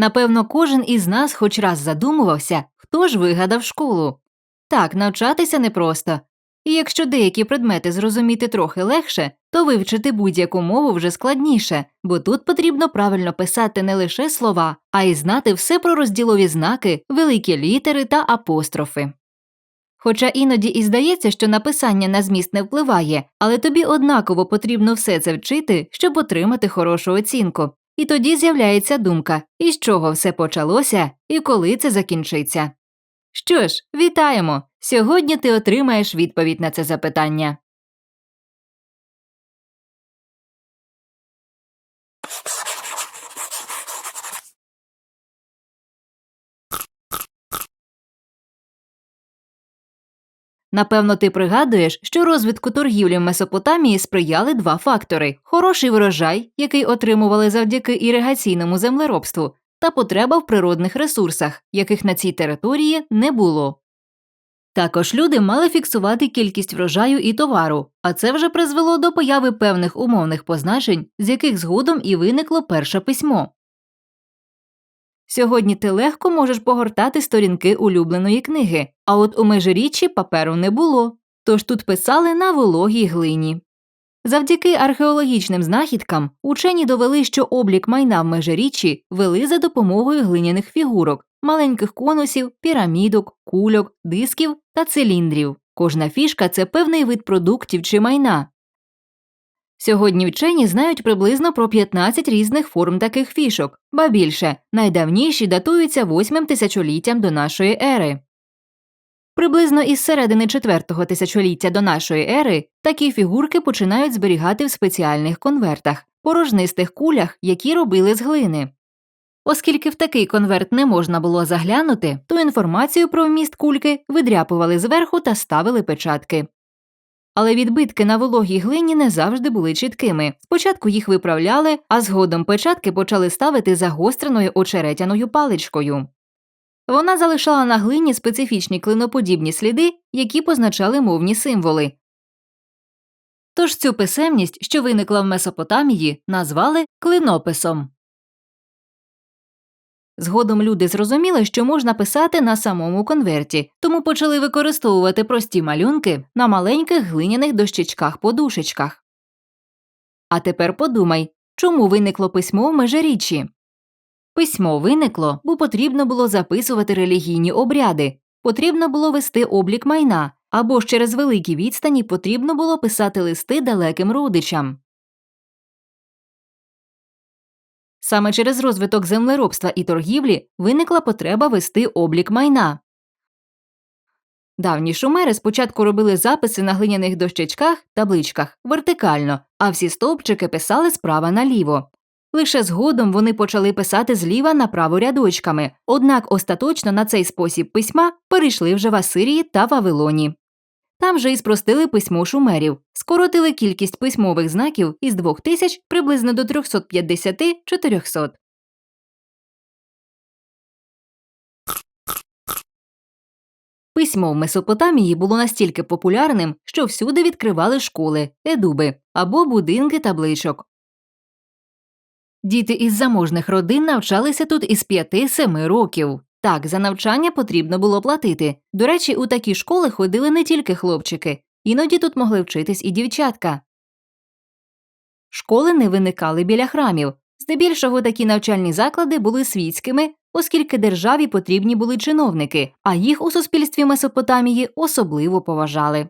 Напевно, кожен із нас хоч раз задумувався, хто ж вигадав школу. Так, навчатися непросто. І якщо деякі предмети зрозуміти трохи легше, то вивчити будь-яку мову вже складніше, бо тут потрібно правильно писати не лише слова, а й знати все про розділові знаки, великі літери та апострофи. Хоча іноді і здається, що написання на зміст не впливає, але тобі однаково потрібно все це вчити, щоб отримати хорошу оцінку. І тоді з'являється думка, із чого все почалося і коли це закінчиться. Що ж, вітаємо! Сьогодні ти отримаєш відповідь на це запитання. Напевно, ти пригадуєш, що розвитку торгівлі в Месопотамії сприяли два фактори: хороший врожай, який отримували завдяки іригаційному землеробству, та потреба в природних ресурсах, яких на цій території не було. Також люди мали фіксувати кількість врожаю і товару, а це вже призвело до появи певних умовних позначень, з яких згодом і виникло перше письмо. Сьогодні ти легко можеш погортати сторінки улюбленої книги, а от у межиріччі паперу не було, тож тут писали на вологій глині. Завдяки археологічним знахідкам учені довели, що облік майна в межиріччі вели за допомогою глиняних фігурок, маленьких конусів, пірамідок, кульок, дисків та циліндрів. Кожна фішка це певний вид продуктів чи майна. Сьогодні вчені знають приблизно про 15 різних форм таких фішок, ба більше найдавніші датуються восьмим тисячоліттям до нашої ери. Приблизно із середини четвертого тисячоліття до нашої ери такі фігурки починають зберігати в спеціальних конвертах, порожнистих кулях, які робили з глини. Оскільки в такий конверт не можна було заглянути, то інформацію про вміст кульки видряпували зверху та ставили печатки. Але відбитки на вологій глині не завжди були чіткими. Спочатку їх виправляли, а згодом печатки почали ставити загостреною очеретяною паличкою. Вона залишала на глині специфічні клиноподібні сліди, які позначали мовні символи. Тож цю писемність, що виникла в Месопотамії, назвали клинописом. Згодом люди зрозуміли, що можна писати на самому конверті, тому почали використовувати прості малюнки на маленьких глиняних дощечках-подушечках. А тепер подумай, чому виникло письмо в межиріччі? Письмо виникло, бо потрібно було записувати релігійні обряди, потрібно було вести облік майна, або ж через великі відстані потрібно було писати листи далеким родичам. Саме через розвиток землеробства і торгівлі виникла потреба вести облік майна. Давні шумери спочатку робили записи на глиняних дощечках табличках вертикально, а всі стовпчики писали справа наліво. Лише згодом вони почали писати зліва направо рядочками, однак остаточно на цей спосіб письма перейшли вже в Асирії та Вавилоні. Там же і спростили письмо шумерів, скоротили кількість письмових знаків із 2000 приблизно до 350-400. Письмо в Месопотамії було настільки популярним, що всюди відкривали школи, едуби або будинки табличок. Діти із заможних родин навчалися тут із 5-7 років. Так, за навчання потрібно було платити. До речі, у такі школи ходили не тільки хлопчики, іноді тут могли вчитись і дівчатка. Школи не виникали біля храмів. Здебільшого такі навчальні заклади були світськими, оскільки державі потрібні були чиновники, а їх у суспільстві Месопотамії особливо поважали.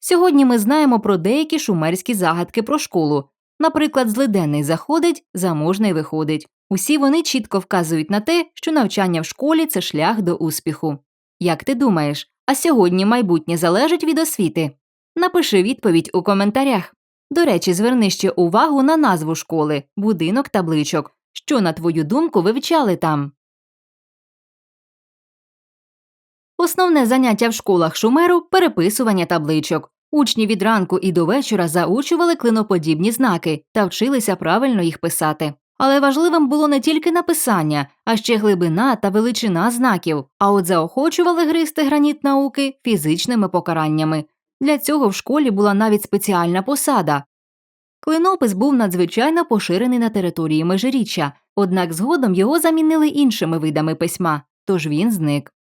Сьогодні ми знаємо про деякі шумерські загадки про школу. Наприклад, злиденний заходить, заможний виходить. Усі вони чітко вказують на те, що навчання в школі це шлях до успіху. Як ти думаєш, а сьогодні майбутнє залежить від освіти? Напиши відповідь у коментарях. До речі, зверни ще увагу на назву школи, будинок табличок. Що, на твою думку, вивчали там? Основне заняття в школах шумеру переписування табличок. Учні від ранку і до вечора заучували клиноподібні знаки та вчилися правильно їх писати. Але важливим було не тільки написання, а ще глибина та величина знаків, а от заохочували гристи граніт науки фізичними покараннями. Для цього в школі була навіть спеціальна посада Клинопис був надзвичайно поширений на території Межиріччя, однак згодом його замінили іншими видами письма, тож він зник.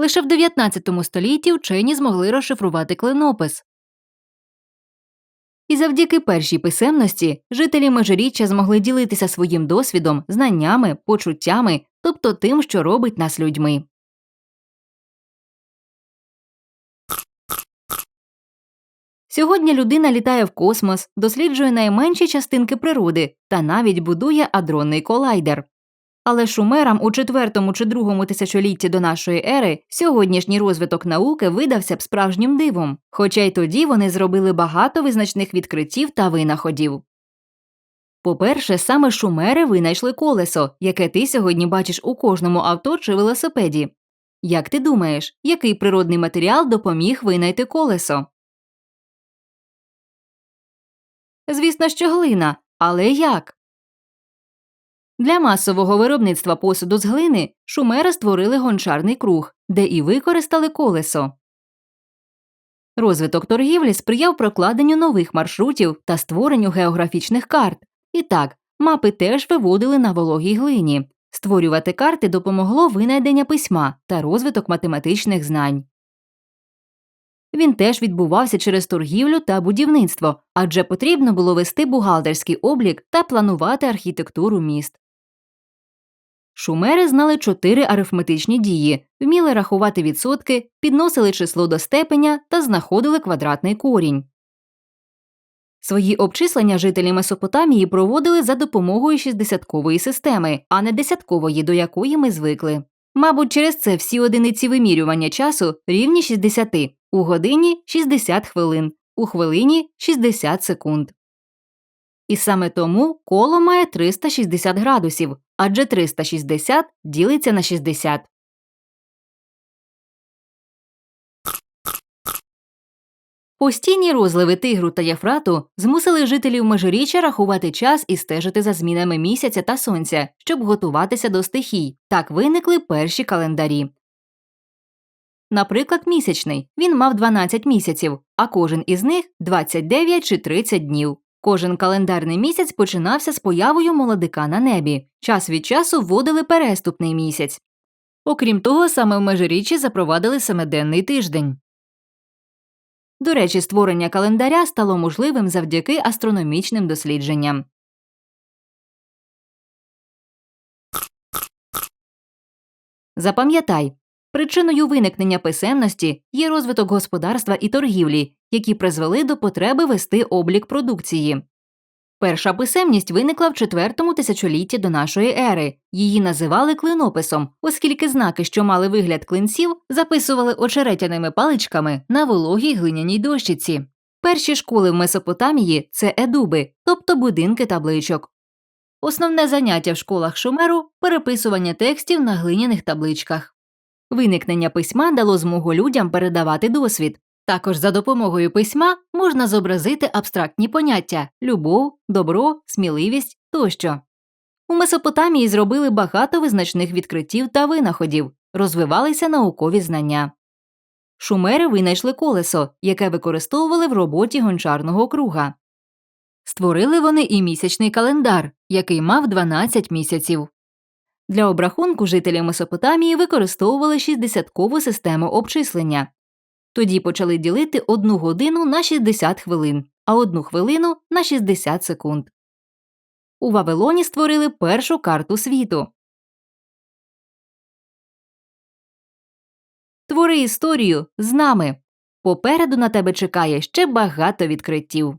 Лише в 19 столітті вчені змогли розшифрувати клинопис. І завдяки першій писемності жителі Межиріччя змогли ділитися своїм досвідом, знаннями, почуттями, тобто тим, що робить нас людьми. Сьогодні людина літає в космос, досліджує найменші частинки природи та навіть будує адронний колайдер. Але шумерам у четвертому чи другому тисячолітті до нашої ери сьогоднішній розвиток науки видався б справжнім дивом, хоча й тоді вони зробили багато визначних відкриттів та винаходів. По-перше, саме шумери винайшли колесо, яке ти сьогодні бачиш у кожному авто чи велосипеді. Як ти думаєш, який природний матеріал допоміг винайти колесо? Звісно, що глина, але як? Для масового виробництва посуду з глини шумери створили гончарний круг, де і використали колесо. Розвиток торгівлі сприяв прокладенню нових маршрутів та створенню географічних карт. І так, мапи теж виводили на вологій глині. Створювати карти допомогло винайдення письма та розвиток математичних знань. Він теж відбувався через торгівлю та будівництво, адже потрібно було вести бухгалтерський облік та планувати архітектуру міст. Шумери знали чотири арифметичні дії, вміли рахувати відсотки, підносили число до степеня та знаходили квадратний корінь. Свої обчислення жителі Месопотамії проводили за допомогою шістдесяткової системи, а не десяткової, до якої ми звикли. Мабуть, через це всі одиниці вимірювання часу рівні 60, у годині 60 хвилин, у хвилині 60 секунд. І саме тому коло має 360 градусів, адже 360 ділиться на 60. Постійні розливи тигру та Єфрату змусили жителів Межиріччя рахувати час і стежити за змінами місяця та сонця, щоб готуватися до стихій. Так виникли перші календарі. Наприклад, місячний він мав 12 місяців, а кожен із них 29 чи 30 днів. Кожен календарний місяць починався з появою молодика на небі. Час від часу вводили переступний місяць. Окрім того, саме в Межиріччі запровадили семиденний тиждень. До речі, створення календаря стало можливим завдяки астрономічним дослідженням. Запам'ятай, причиною виникнення писемності є розвиток господарства і торгівлі, які призвели до потреби вести облік продукції. Перша писемність виникла в четвертому тисячолітті до нашої ери. Її називали клинописом, оскільки знаки, що мали вигляд клинців, записували очеретяними паличками на вологій глиняній дощиці. Перші школи в Месопотамії це едуби, тобто будинки табличок. Основне заняття в школах Шумеру переписування текстів на глиняних табличках. Виникнення письма дало змогу людям передавати досвід. Також за допомогою письма можна зобразити абстрактні поняття любов, добро, сміливість тощо. У Месопотамії зробили багато визначних відкриттів та винаходів, розвивалися наукові знання. Шумери винайшли колесо, яке використовували в роботі гончарного круга. Створили вони і місячний календар, який мав 12 місяців. Для обрахунку жителі Месопотамії використовували 60-кову систему обчислення. Тоді почали ділити одну годину на 60 хвилин, а одну хвилину на 60 секунд. У Вавилоні створили першу карту світу. Твори історію з нами. Попереду на тебе чекає ще багато відкриттів.